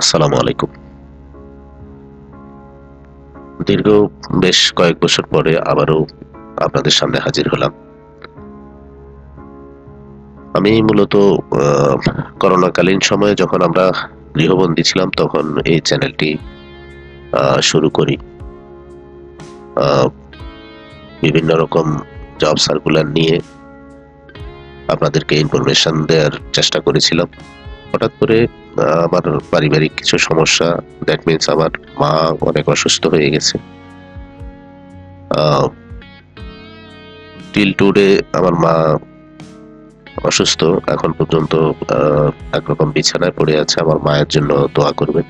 আসসালামু আলাইকুম। দীর্ঘ বেশ কয়েক বছর পরে আবারও আপনাদের সামনে হাজির হলাম। আমি মূলত করোনাকালীন সময়ে যখন আমরা গৃহবন্দী ছিলাম, তখন এই চ্যানেলটি শুরু করি। বিভিন্ন রকম জব সার্কুলার নিয়ে আপনাদেরকে ইনফরমেশন দেওয়ার চেষ্টা করেছিলাম। হঠাৎ করে আমার পারিবারিক কিছু সমস্যা দ্যাট মিনস আমার মা অনেক অসুস্থ হয়ে গেছে। টিল টুডে আমার মা অসুস্থ, এখন পর্যন্ত একরকম বিছানায় পড়ে আছে, আমার মায়ের জন্য দোয়া করবেন।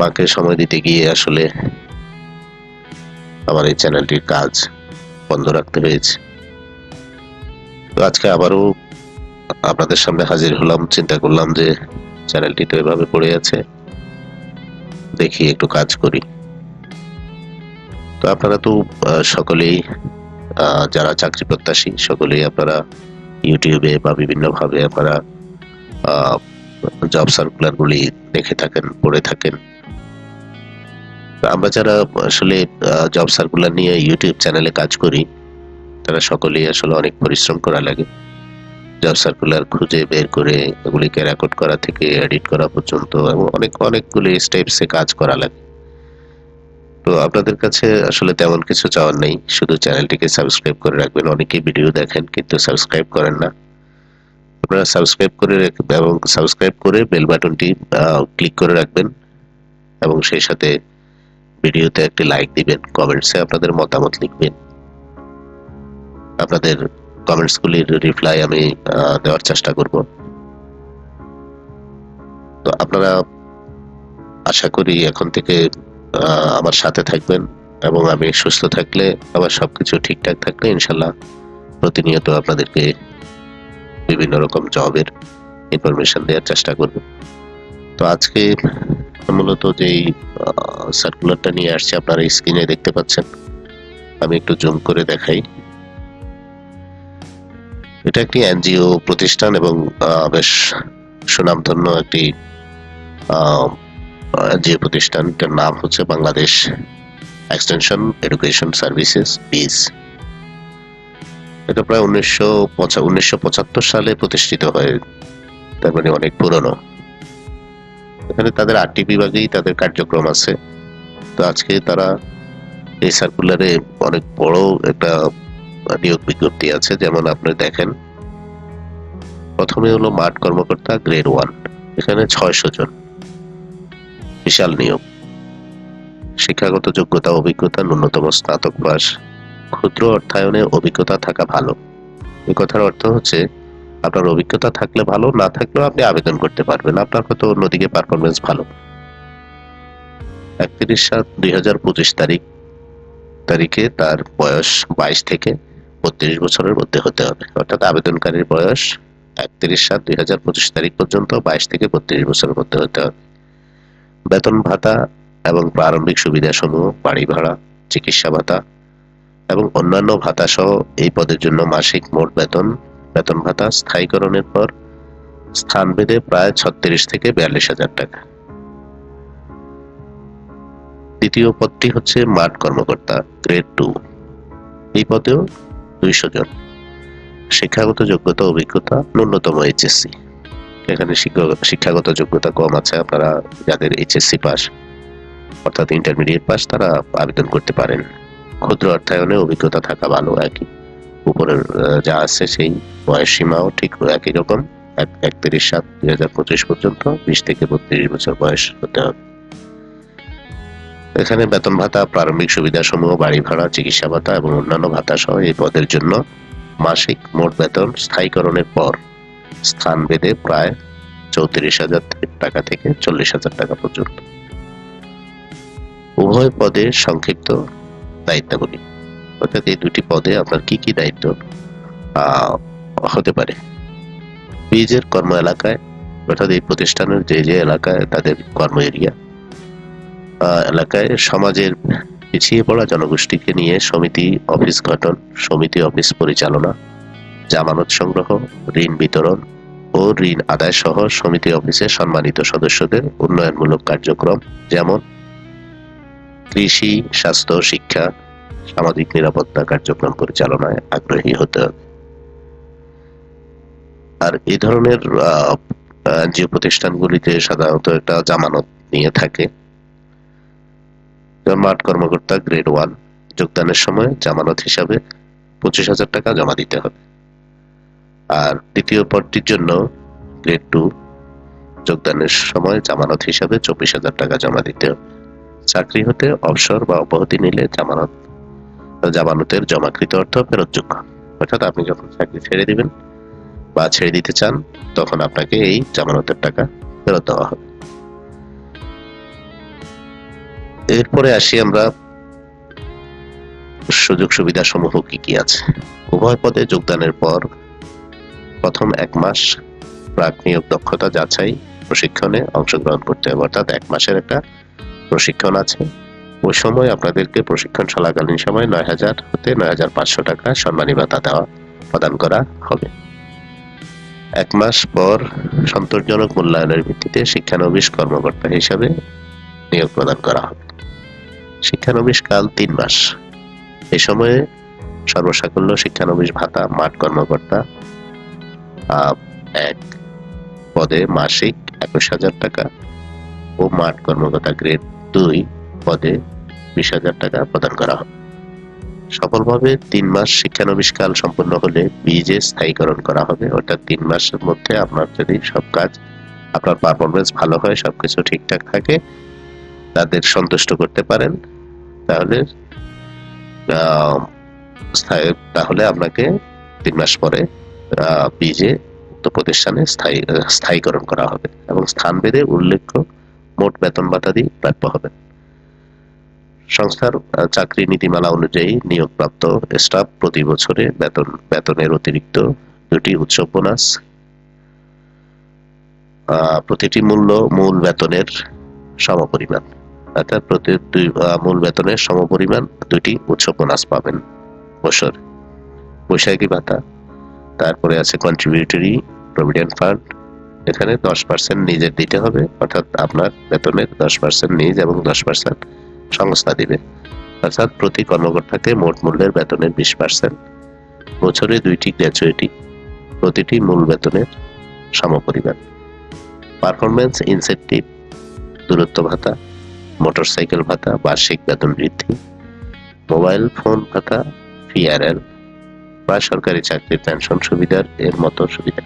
মাকে সময় দিতে গিয়ে আসলে আমার এই চ্যানেলটির কাজ বন্ধ রাখতে হয়েছে। আজকে আবারও আপনাদের সামনে হাজির হলাম, চিন্তা করলাম যে চ্যানেলটি তো এভাবে পড়ে আছে। দেখি, একটু কাজ করি। তো আপনারা তো সকলেই যারা চাকরি প্রত্যাশী, সকলেই আপনারা ইউটিউবে বা বিভিন্নভাবে আপনারা জব সার্কুলারগুলি দেখে থাকেন, পড়ে থাকেন। আমরা যারা আসলে জব সার্কুলার নিয়ে ইউটিউব চ্যানেলে কাজ করি, তারা সকলেই আসলে অনেক পরিশ্রম করা লাগে। জব সার্কুলার খুঁজে বের করে এগুলিকে রেকর্ড করা থেকে এডিট করা পর্যন্ত এবং অনেক, অনেকগুলি স্টেপসে কাজ করা লাগে। তো আপনাদের কাছে আসলে তেমন কিছু চাওয়ার নেই। শুধু চ্যানেলটিকে সাবস্ক্রাইব করে রাখবেন। অনেকেই ভিডিও দেখেন কিন্তু সাবস্ক্রাইব করেন না। আপনারা সাবস্ক্রাইব করে এবং সাবস্ক্রাইব করে বেল বাটনটি ক্লিক করে রাখবেন এবং সেই সাথে ভিডিওতে একটি লাইক দিবেন। কমেন্টসে আপনাদের মতামত লিখবেন। আপনাদের কমেন্টসগুলির রিপ্লাই আমি দেওয়ার চেষ্টা করব। তো আপনারা আশা করি এখন থেকে আমার সাথে থাকবেন এবং আমি সুস্থ থাকলে, আমার সবকিছু ঠিকঠাক থাকলে ইনশাল্লাহ প্রতিনিয়ত আপনাদেরকে বিভিন্ন রকম জবের ইনফরমেশন দেওয়ার চেষ্টা করব। তো আজকে মূলত যেই সার্কুলারটা নিয়ে আসছে, আপনারা স্ক্রিনে দেখতে পাচ্ছেন। আমি একটু জুম করে দেখাই। এটা একটি এনজিও প্রতিষ্ঠান এবং বেশ সুনামধন্য একটি এনজিও প্রতিষ্ঠানটার নাম হচ্ছে বাংলাদেশ এক্সটেনশন এডুকেশন সার্ভিসেস বিস এটা প্রায় উনিশশো উনিশশো পঁচাত্তর সালে প্রতিষ্ঠিত হয়। তার মানে অনেক পুরনো। এখানে তাদের আটটি বিভাগেই তাদের কার্যক্রম আছে। তো আজকে তারা এই সার্কুলারে অনেক বড় একটা নিয়োগ বিজ্ঞপ্তি আছে, যেমন আপনি দেখেন। প্রথমে হলো মাঠ কর্মকর্তা গ্রেড ওয়ান, এখানে ছয়শো জন। বিশাল নিয়োগ। শিক্ষাগত যোগ্যতা, অভিজ্ঞতা, ন্যূনতম স্নাতক পাস ক্ষুদ্র অর্থায়নে অভিজ্ঞতা থাকা ভালো। এই কথার অর্থ হচ্ছে, আপনার অভিজ্ঞতা থাকলে ভালো, না থাকলেও আপনি আবেদন করতে পারবেন। আপনার হয়তো অন্যদিকে পারফরমেন্স ভালো। একত্রিশ সাত দুই তারিখ, তারিখে তার বয়স বাইশ থেকে। বত্রিশ বছরের মধ্যে হতে হবে। অর্থাৎ আবেদনকারীর বয়স একত্রিশ সাত দুই হাজার পঁচিশ তারিখ পর্যন্ত বাইশ থেকে বত্রিশ বছরের মধ্যে হতে হবে। বেতন ভাতা এবং প্রারম্ভিক সুবিধাসমূহ, বাড়ি ভাড়া, চিকিৎসা ভাতা এবং অন্যান্য ভাতা সহ এই পদের জন্য মাসিক মোট বেতন। বেতন ভাতা স্থায়ীকরণের পর স্থান ভেদে প্রায় ছত্রিশ থেকে বিয়াল্লিশ হাজার টাকা। দ্বিতীয় পদটি হচ্ছে মাঠ কর্মকর্তা গ্রেড টু এই পদেও দুইশো জন। শিক্ষাগত যোগ্যতা, অভিজ্ঞতা, ন্যূনতম এইচএসসি এখানে শিক্ষা- শিক্ষাগত যোগ্যতা কম আছে, আপনারা যাদের এইচএসসি পাস, অর্থাৎ ইন্টারমিডিয়েট পাস, তারা আবেদন করতে পারেন। ক্ষুদ্র অর্থায়নে অভিজ্ঞতা থাকা ভালো, একই। উপরের যা আছে সেই বয়স সীমাও ঠিক একই রকম, এক, একত্রিশ সাত দুই হাজার পঁচিশ পর্যন্ত, বিশ থেকে বত্রিশ বছর বয়স হতে হবে। এখানে বেতন ভাতা, প্রারম্ভিক সুবিধা সমূহ বাড়ি ভাড়া, চিকিৎসা ভাতা এবং অন্যান্য ভাতা সহ এই পদের জন্য মাসিক মোট বেতন স্থায়ীকরণের পর স্থান ভেদে প্রায় চৌত্রিশ হাজার টাকা থেকে চল্লিশ হাজার টাকা পর্যন্ত। উভয় পদে সংক্ষিপ্ত দায়িত্বাবলী অর্থাৎ এই দুটি পদে আপনার কি কি দায়িত্ব হতে পারে? বীজের কর্ম এলাকায়, অর্থাৎ এই প্রতিষ্ঠানের যে যে এলাকায় তাদের কর্ম এরিয়া এলাকায় সমাজের পিছিয়ে পড়া জনগোষ্ঠীকে নিয়ে সমিতি, অফিস গঠন, সমিতি অফিস পরিচালনা, জামানত সংগ্রহ, ঋণ বিতরণ ও ঋণ আদায় সহ সমিতি অফিসে সম্মানিত সদস্যদের উন্নয়নমূলক কার্যক্রম, যেমন কৃষি, স্বাস্থ্য, শিক্ষা, সামাজিক নিরাপত্তা কার্যক্রম পরিচালনায় আগ্রহী হতে হবে। আর এই ধরনের যে প্রতিষ্ঠানগুলিতে সাধারণত একটা জামানত নিয়ে থাকে মাঠ কর্মকর্তা গ্রেড ওয়ান যোগদানের সময় জামানত হিসাবে পঁচিশ হাজার টাকা জমা দিতে হবে। আর দ্বিতীয় পদটির জন্য গ্রেড টু যোগদানের সময় জামানত হিসাবে চব্বিশ হাজার টাকা জমা দিতে হবে। চাকরি হতে অবসর বা অব্যাহতি নিলে জামানত জামানতের জমাকৃত অর্থ ফেরতযোগ্য অর্থাৎ আপনি যখন চাকরি ছেড়ে দিবেন বা ছেড়ে দিতে চান, তখন আপনাকে এই জামানতের টাকা ফেরত দেওয়া হবে। এরপরে আসি আমরা সুযোগ সুবিধা সমূহ কি কি আছে। উভয় পদে যোগদানের পর প্রথম এক মাস প্রাক নিয়োগ দক্ষতা যাচাই, প্রশিক্ষণে অংশগ্রহণ করতে হবে। অর্থাৎ এক মাসের একটা প্রশিক্ষণ আছে। ওই সময় আপনাদেরকে প্রশিক্ষণ চলাকালীন সময় নয় হাজার হতে নয় হাজার পাঁচশো টাকা সম্মানী ভাতা দেওয়া, প্রদান করা হবে। এক মাস পর সন্তোষজনক মূল্যায়নের ভিত্তিতে শিক্ষানবিশ কর্মকর্তা হিসাবে নিয়োগ প্রদান করা হবে। শিক্ষানবিশ কাল তিন মাস। এই সময়ে সর্বসাকল্য শিক্ষানবিশ ভাতা, মাঠ কর্মকর্তা এক পদে মাসিক একুশ হাজার টাকা ও মাঠ কর্মকর্তা গ্রেড দুই পদে বিশ হাজার টাকা প্রদান করা হবে সফলভাবে তিন মাস শিক্ষানবিষ্কাল সম্পন্ন হলে বিজে স্থায়ীকরণ করা হবে। অর্থাৎ তিন মাসের মধ্যে আপনার যদি সব কাজ, আপনার পারফরমেন্স ভালো হয়, সবকিছু ঠিকঠাক থাকে তাদের সন্তুষ্ট করতে পারেন, তাহলে তাহলে আপনাকে তিন মাস পরে বীজে উক্ত প্রতিষ্ঠানে স্থায়ী, স্থায়ীকরণ করা হবে এবং স্থান ভেদে উল্লেখ্য মোট বেতন ভাতাদি প্রাপ্য হবে সংস্থার চাকরি নীতিমালা অনুযায়ী নিয়োগপ্রাপ্ত স্টাফ প্রতি বছরে বেতন, বেতনের অতিরিক্ত দুটি উৎসব বোনাস প্রতিটি মূল্য, মূল বেতনের সমপরিমাণ। অর্থাৎ প্রতি দুই মূল বেতনের সমপরিমাণ দুটি উৎসব বোনাস পাবেন বছর। বৈশাখী ভাতা। তারপরে আছে কন্ট্রিবিউটরি প্রভিডেন্ট ফান্ড এখানে দশ পার্সেন্ট নিজের দিতে হবে, অর্থাৎ আপনার বেতনের দশ পার্সেন্ট নিজ এবং দশ পার্সেন্ট সংস্থা দিবে। অর্থাৎ প্রতি কর্মকর্তাকে মোট মূল্যের বেতনের বিশ পার্সেন্ট বছরে দুইটি গ্র্যাচুইটি প্রতিটি মূল বেতনের সমপরিমাণ। পারফরমেন্স ইনসেন্টিভ দূরত্ব ভাতা। মোটরসাইকেল ভাতা, বার্ষিক বেতন বৃদ্ধি, মোবাইল ফোন ভাতা পিআরএল বা সরকারি চাকরির পেনশন সুবিধার, এর মতো সুবিধা।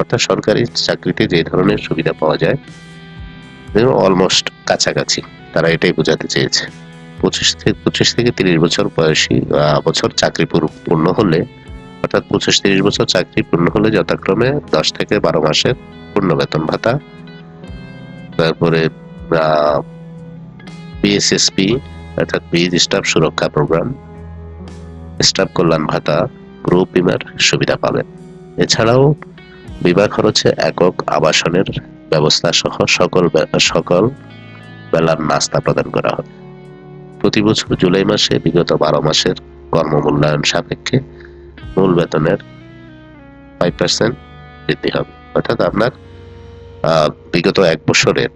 অর্থাৎ সরকারি চাকরিতে যে ধরনের সুবিধা পাওয়া যায় অলমোস্ট কাছাকাছি। তারা এটাই বোঝাতে চেয়েছে। পঁচিশ থেকে পঁচিশ থেকে তিরিশ বছর বয়সী বছর চাকরি পূর্ণ হলে, অর্থাৎ পঁচিশ তিরিশ বছর চাকরি পূর্ণ হলে যথাক্রমে দশ থেকে বারো মাসের পূর্ণ বেতন ভাতা। তারপরে বিএসএসপি অর্থাৎ বীজ স্টাফ সুরক্ষা প্রোগ্রাম স্টাফ কল্যাণ ভাতা গ্রুপ বিমার সুবিধা পাবেন এছাড়াও বিমা খরচে একক আবাসনের ব্যবস্থা সহ সকল সকল বেলার নাস্তা প্রদান করা হবে প্রতি বছর জুলাই মাসে বিগত বারো মাসের কর্মমূল্যায়ন সাপেক্ষে মূল বেতনের ফাইভ পার্সেন্ট বৃদ্ধি হবে। অর্থাৎ আপনার বিগত এক বছরের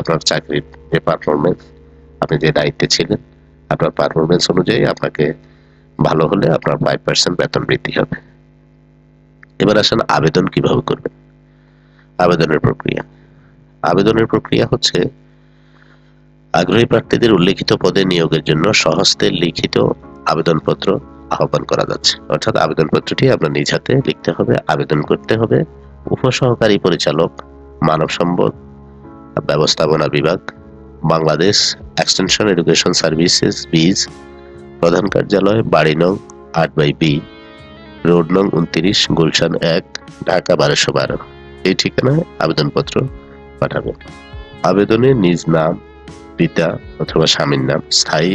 আপনার চাকরির যে পারফরমেন্স আপনি যে দায়িত্বে ছিলেন, আপনার পারফরমেন্স অনুযায়ী আপনাকে ভালো হলে আপনার ফাইভ পার্সেন্ট বেতন বৃদ্ধি হবে। এবার আসেন আবেদন কীভাবে করবেন? আবেদনের প্রক্রিয়া। আবেদনের প্রক্রিয়া হচ্ছে আগ্রহী প্রার্থীদের উল্লেখিত পদে নিয়োগের জন্য সহস্তে লিখিত আবেদনপত্র আহ্বান করা যাচ্ছে। অর্থাৎ আবেদনপত্রটি আপনার নিজ হাতে লিখতে হবে, আবেদন করতে হবে। উপসহকারী পরিচালক মানব সম্পদ ব্যবস্থাপনা বিভাগ, বাংলাদেশ এক্সটেনশন এডুকেশন সার্ভিসেস বিজ প্রধান কার্যালয় বাড়ি নং আট বাই বি রোড নং উনত্রিশ গুলশান এক ঢাকা বারোশো বারো এই ঠিকানায় আবেদনপত্র পাঠাবেন আবেদনে নিজ নাম, পিতা অথবা স্বামীর নাম, স্থায়ী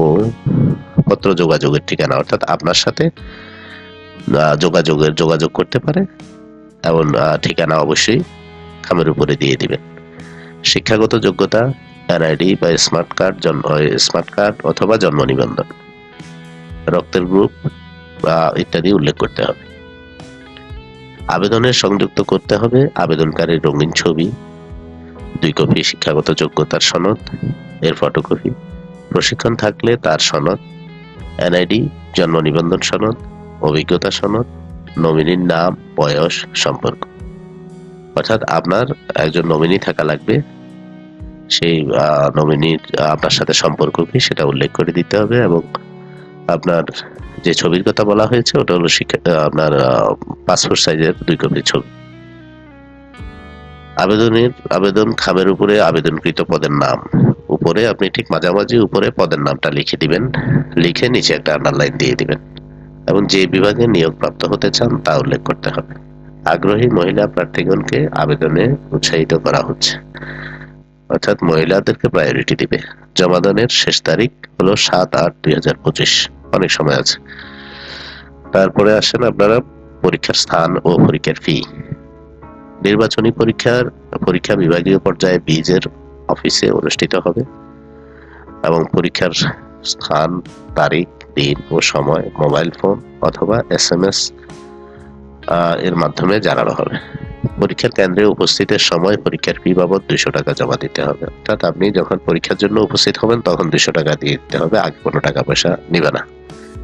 ও পত্র যোগাযোগের ঠিকানা, অর্থাৎ আপনার সাথে যোগাযোগের যোগাযোগ করতে পারে, এমন ঠিকানা অবশ্যই খামের উপরে দিয়ে দিবেন। শিক্ষাগত যোগ্যতা এনআইডি বা স্মার্ট কার্ড জন্ম স্মার্ট কার্ড অথবা জন্ম নিবন্ধন। রক্তের গ্রুপ বা ইত্যাদি উল্লেখ করতে হবে। আবেদনে সংযুক্ত করতে হবে আবেদনকারীর রঙিন ছবি, দুই কপি শিক্ষাগত যোগ্যতার সনদ, এর ফটোকপি প্রশিক্ষণ থাকলে তার সনদ এনআইডি জন্ম নিবন্ধন সনদ, অভিজ্ঞতা সনদ, নমিনির নাম, বয়স, সম্পর্ক। অর্থাৎ আপনার একজন নমিনি থাকা লাগবে সেই নমিনির আপনার সাথে সম্পর্ক কি সেটা উল্লেখ করে দিতে হবে এবং আপনার যে ছবির কথা বলা হয়েছে ওটা হলো শিক্ষা আপনার পাসপোর্ট সাইজের দুই কপি ছবি। আবেদনের, আবেদন খামের উপরে আবেদনকৃত পদের নাম। উপরে আপনি ঠিক মাঝামাঝি উপরে পদের নামটা লিখে দিবেন। লিখে নিচে একটা আন্ডারলাইন দিয়ে দিবেন। এবং যে বিভাগে নিয়োগপ্রাপ্ত হতে চান তা উল্লেখ করতে হবে। আগ্রহী মহিলা প্রার্থীগণকে আবেদনে উৎসাহিত করা হচ্ছে। অর্থাৎ মহিলাদেরকে প্রায়োরিটি দিবে। জমাদানের শেষ তারিখ হলো সাত আট দুই হাজার পঁচিশ। অনেক সময় আছে। তারপরে আসেন আপনারা পরীক্ষার স্থান ও পরীক্ষার ফি নির্বাচনী পরীক্ষার, পরীক্ষা বিভাগীয় পর্যায়ে বীজের অফিসে অনুষ্ঠিত হবে এবং পরীক্ষার স্থান, তারিখ, দিন ও সময় মোবাইল ফোন অথবা এস এম এস এর মাধ্যমে জানানো হবে। পরীক্ষার কেন্দ্রে উপস্থিতের সময় পরীক্ষার ফি বাবদ দুইশো টাকা জমা দিতে হবে। অর্থাৎ আপনি যখন পরীক্ষার জন্য উপস্থিত হবেন, তখন দুইশো টাকা দিয়ে দিতে হবে, আগে কোনো টাকা পয়সা নিবে না।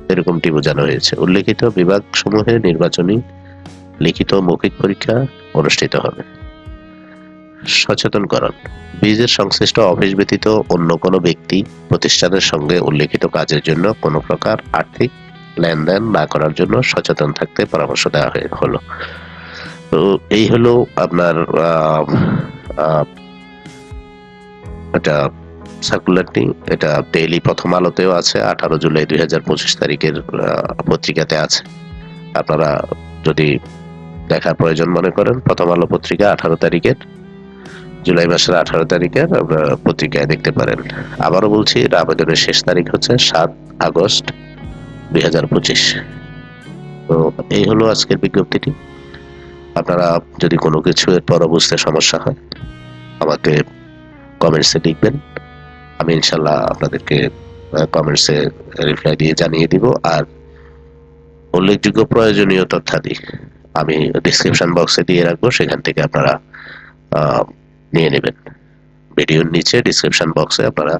এরকমটি বোঝানো হয়েছে। উল্লেখিত বিভাগ সমূহে নির্বাচনী, লিখিত মৌখিক পরীক্ষা অনুষ্ঠিত হবে। সচেতনকরণ। বীজের সংশ্লিষ্ট অফিস ব্যতীত অন্য কোনো ব্যক্তি প্রতিষ্ঠানের সঙ্গে উল্লেখিত কাজের জন্য কোনো প্রকার আর্থিক লেনদেন না করার জন্য সচেতন থাকতে পরামর্শ দেওয়া হয়ে হলো। তো এই হলো আপনার এটা সার্কুলারটি এটা ডেইলি প্রথম আলোতেও আছে, আঠারো জুলাই দুই হাজার পঁচিশ তারিখের পত্রিকাতে আছে। আপনারা যদি দেখার প্রয়োজন মনে করেন, প্রথম আলো পত্রিকা আঠারো তারিখের, জুলাই মাসের আঠারো তারিখের, আপনারা পত্রিকায় দেখতে পারেন। আবারও বলছি আবেদনের শেষ তারিখ হচ্ছে সাত আগস্ট দুই হাজার পঁচিশ। তো এই হলো আজকের বিজ্ঞপ্তিটি। আপনারা যদি কোনো কিছু এর পর বুঝতে সমস্যা হয়, আমাকে কমেন্টসে লিখবেন। আমি ইনশাল্লাহ আপনাদেরকে কমেন্টসে রিপ্লাই দিয়ে জানিয়ে দিব। আর উল্লেখযোগ্য প্রয়োজনীয় তথ্যাদি আমি ডিসক্রিপশন বক্সে দিয়ে রাখব। সেখান থেকে আপনারা নিয়ে নেবেন। ভিডিওর নিচে ডিসক্রিপশন বক্সে আপনারা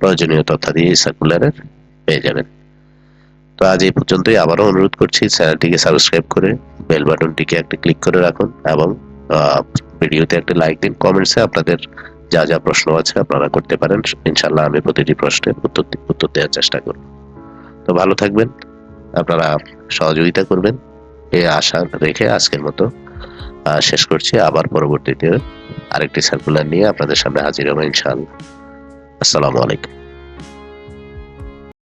প্রয়োজনীয় তথ্যাদি সার্কুলারের পেয়ে যাবেন। তো আজ এই পর্যন্তই। আবারও অনুরোধ করছি চ্যানেলটিকে সাবস্ক্রাইব করে বেল বাটনটিকে একটা ক্লিক করে রাখুন এবং ভিডিওতে একটা লাইক দিন। কমেন্টসে আপনাদের যা যা প্রশ্ন আছে আপনারা করতে পারেন। ইনশাল্লাহ আমি প্রতিটি প্রশ্নের উত্তর উত্তর দেওয়ার চেষ্টা করব। তো ভালো থাকবেন। আপনারা সহযোগিতা করবেন। এই আশা রেখে আজকের মতো শেষ করছি। আবার পরবর্তীতে আরেকটি সার্কুলার নিয়ে আপনাদের সামনে হাজির হব ইনশাআল্লাহ। আসসালামু আলাইকুম।